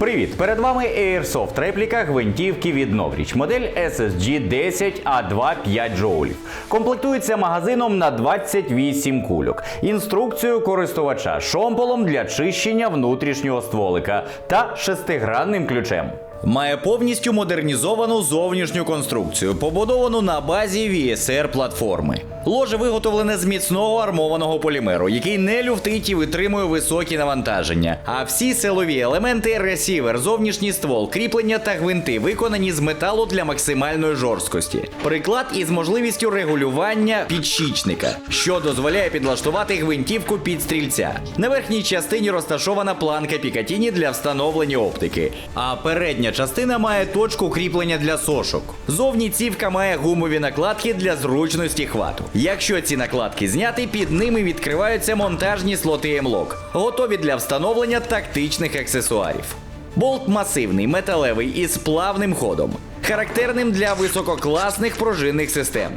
Привіт! Перед вами Airsoft репліка гвинтівки від Новріч, модель SSG 10 А2 5 джоулів. Комплектується магазином на 28 кульок, інструкцією користувача, шомполом для чищення внутрішнього стволика та шестигранним ключем. Має повністю модернізовану зовнішню конструкцію, побудовану на базі VSR платформи. Ложе виготовлене з міцного армованого полімеру, який не люфтить і витримує високі навантаження. А всі силові елементи ресівер, зовнішній ствол, кріплення та гвинти виконані з металу для максимальної жорсткості. Приклад із можливістю регулювання підшічника, що дозволяє підлаштувати гвинтівку під стрільця. На верхній частині розташована планка Пікатіні для встановлення оптики, а передня частина має точку кріплення для сошок. Зовні цівка має гумові накладки для зручності хвату. Якщо ці накладки зняти, під ними відкриваються монтажні слоти M-Lock, готові для встановлення тактичних аксесуарів. Болт масивний, металевий із плавним ходом, характерним для висококласних пружинних систем.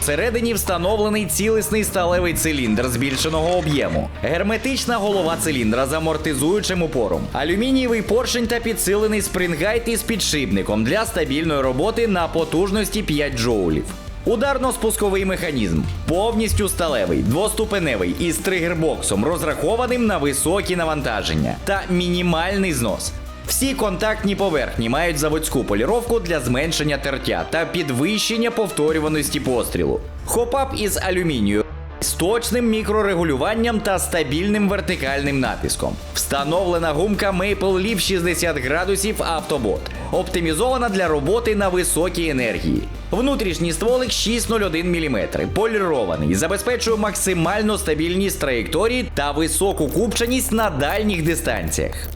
Всередині встановлений цілісний сталевий циліндр збільшеного об'єму, герметична голова циліндра з амортизуючим упором, алюмінієвий поршень та підсилений спрингайт із підшипником для стабільної роботи на потужності 5 джоулів. Ударно-спусковий механізм повністю сталевий, двоступеневий із тригербоксом, розрахованим на високі навантаження та мінімальний знос. Всі контактні поверхні мають заводську поліровку для зменшення тертя та підвищення повторюваності пострілу. Хопап із алюмінію з точним мікрорегулюванням та стабільним вертикальним натиском. Встановлена гумка Maple Leaf 60 градусів автобот, оптимізована для роботи на високій енергії. Внутрішній стволик 601 мм, полірований, забезпечує максимальну стабільність траєкторії та високу купченість на дальніх дистанціях.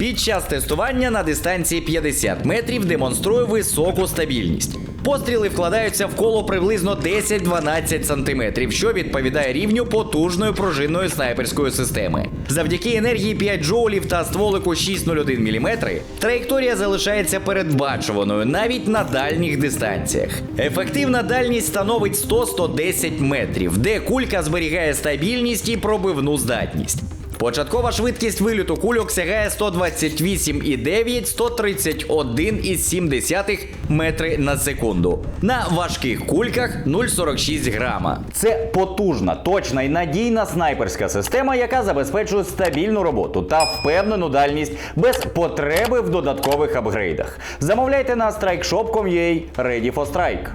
Під час тестування на дистанції 50 метрів демонструє високу стабільність. Постріли вкладаються в коло приблизно 10-12 см, що відповідає рівню потужної пружинної снайперської системи. Завдяки енергії 5 джоулів та стволику 601 мм, траєкторія залишається передбачуваною навіть на дальніх дистанціях. Ефективна дальність становить 100-110 метрів, де кулька зберігає стабільність і пробивну здатність. Початкова швидкість вильоту кульок сягає 128,9-131,7 метри на секунду. На важких кульках 0,46 грама. Це потужна, точна і надійна снайперська система, яка забезпечує стабільну роботу та впевнену дальність без потреби в додаткових апгрейдах. Замовляйте на strikeshop.com.ua Ready for Strike.